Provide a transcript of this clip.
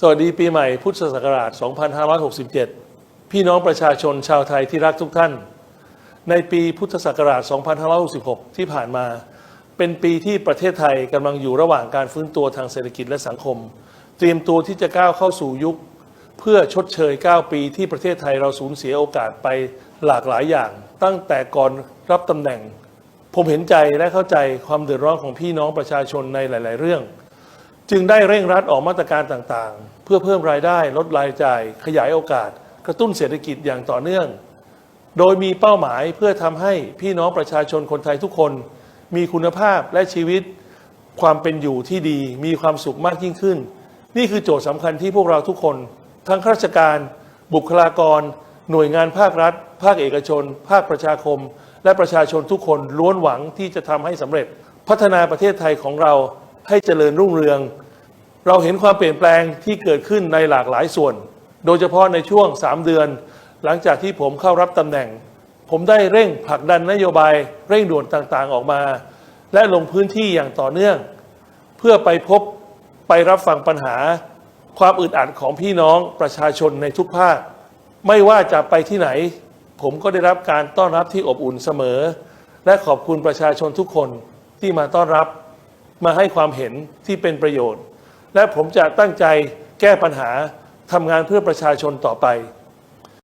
สวัสดีปีใหม่พุทธศักราช 2567 พี่น้องประชาชนชาวไทยที่รักทุกท่าน ในปีพุทธศักราช 2566 ที่ผ่านมา เป็นปีที่ประเทศไทยกำลังอยู่ระหว่างการฟื้นตัวทางเศรษฐกิจและสังคม เตรียมตัวที่จะก้าวเข้าสู่ยุค เพื่อชดเชย 9 ปีที่ประเทศไทยเราสูญเสียโอกาสไปหลากหลายอย่าง ตั้งแต่ก่อนรับตำแหน่ง ผมเห็นใจและเข้าใจความเดือดร้อนของพี่น้องประชาชนในหลาย ๆ เรื่อง จึงได้เร่งรัดออกมาตรการต่างๆ เพื่อเพิ่มรายได้ลดรายจ่าย ขยายโอกาส กระตุ้นเศรษฐกิจอย่างต่อเนื่อง โดยมีเป้าหมายเพื่อทำให้พี่น้องประชาชนคนไทยทุกคน มีคุณภาพและชีวิต ความเป็นอยู่ที่ดี มีความสุขมากยิ่งขึ้น นี่คือโจทย์สำคัญที่พวกเราทุกคน ทั้งข้าราชการ บุคลากร หน่วยงานภาครัฐ ภาคเอกชน ภาคประชาคม และประชาชนทุกคนล้วนหวังที่จะทำให้สำเร็จ พัฒนาประเทศไทยของเรา ให้เจริญรุ่งเรือง เราเห็นความเปลี่ยนแปลงที่เกิดขึ้นในหลากหลายส่วน โดยเฉพาะในช่วง 3 เดือน หลังจากที่ผมเข้ารับตำแหน่ง ผมได้เร่งผลักดันนโยบายเร่งด่วนต่างๆออกมา และลงพื้นที่อย่างต่อเนื่อง เพื่อไปพบไปรับฟังปัญหา ความอึดอัดของพี่น้องประชาชนในทุกภาค ไม่ว่าจะไปที่ไหน ผมก็ได้รับการต้อนรับที่อบอุ่นเสมอ และขอบคุณประชาชนทุกคนที่มาต้อนรับ มาให้ความเห็นที่เป็นประโยชน์ และผมจะตั้งใจแก้ปัญหาทำงานเพื่อประชาชนต่อไป